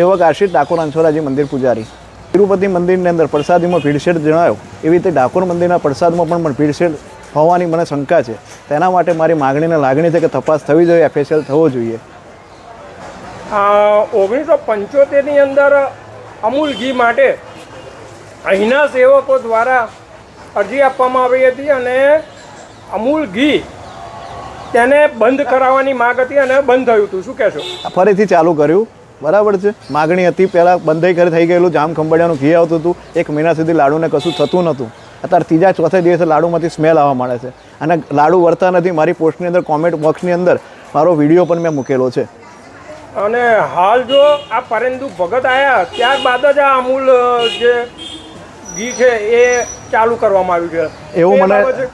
સેવક આશિષ ડાકોર અંછોરાજી મંદિર પૂજારી. તિરુપતિ મંદિરની અંદર પ્રસાદીમાં ભીડશેડ જણાયો. એવી રીતે ડાકોર મંદિરના પ્રસાદમાં પણ પણ ભીડશેડ હોવાની મને શંકા છે. તેના માટે મારી માગણીને લાગણી છે કે તપાસ થવી જોઈએ એફએસએલ થવો જોઈએ. ઓગણીસો પંચોતેરની અંદર અમૂલ ઘી માટે અહીંના સેવકો દ્વારા અરજી આપવામાં આવી હતી અને અમૂલ ઘી તેને બંધ કરાવવાની માગ હતી અને બંધ થયું હતું. શું કહેશો? ફરીથી ચાલુ કર્યું. બરાબર છે. માગણી હતી. પહેલાં બંધાઈ કરી થઈ ગયેલું. જામ ખંભાળિયાનું ઘી આવતું હતું. એક મહિના સુધી લાડુને કશું થતું નહોતું. અત્યારે ત્રીજા ચોથા દિવસે લાડુમાંથી સ્મેલ આવવા મળે છે. અને લાડુ વળતા નથી. મારી પોસ્ટની અંદર કોમેન્ટ બોક્સની અંદર મારો વીડિયો પણ મેં મૂકેલો છે. અને હાલ જો આ પરેન્દુ ભગત આવ્યા ત્યારબાદ જ આ અમૂલ જે ઘી છે એ ચાલુ કરવામાં આવ્યું છે. એવું એ મને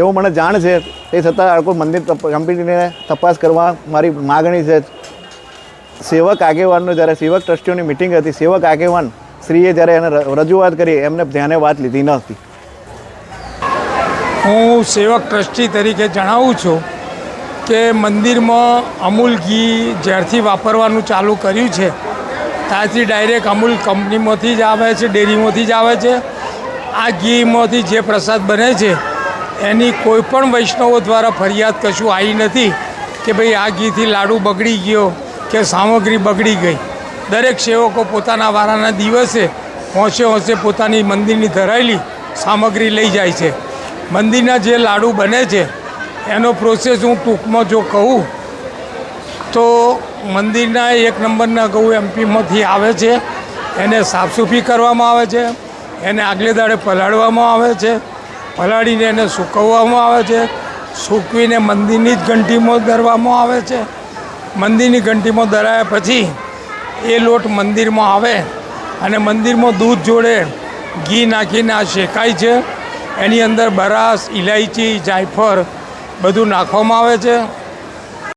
એવું મને જાણ છે. તે છતાં કોઈ મંદિર કંપનીને તપાસ કરવા મારી માગણી છે. સેવક આગેવાનનો જ્યારે સેવક ટ્રસ્ટીઓની મિટિંગ હતી, સેવક આગેવાન શ્રીએ જ્યારે એને રજૂઆત કરી, એમને ધ્યાને વાત લીધી ન હતી. હું સેવક ટ્રસ્ટી તરીકે જણાવું છું કે મંદિરમાં અમૂલ ઘી જ્યારથી વાપરવાનું ચાલુ કર્યું છે, ત્યારથી ડાયરેક્ટ અમૂલ કંપનીમાંથી જ આવે છે, ડેરીમાંથી જ આવે છે. આ ઘીમાંથી જે પ્રસાદ બને છે, એની કોઈ પણ વૈષ્ણવો દ્વારા ફરિયાદ કશું આવી નથી કે ભાઈ આ ઘીથી લાડુ બગડી ગયો. કે સામગ્રી બગડી ગઈ. દરેક સેવકો પોતાના વારાના દિવસે હોંશે હોંશે પોતાની મંદિરની ધરાયેલી સામગ્રી લઈ જાય છે. મંદિરના જે લાડુ બને છે, એનો પ્રોસેસ હું ટૂંકમાં જો કહું, તો મંદિરના એક નંબરના ઘઉં એમપીમાંથી આવે છે. એને સાફસૂફી કરવામાં આવે છે. એને આગલે દાડે પલાળવામાં આવે છે. પલાળીને એને સૂકવવામાં આવે છે. સૂકવીને મંદિરની જ ઘંટીમાં ધરવામાં આવે છે. મંદિરની ઘંટીમાં દરાયા પછી એ લોટ મંદિરમાં આવે અને મંદિરમાં દૂધ જોડે ઘી નાખીને આ શેકાય છે. એની અંદર બરાસ ઇલાયચી જાયફળ બધું નાખવામાં આવે છે.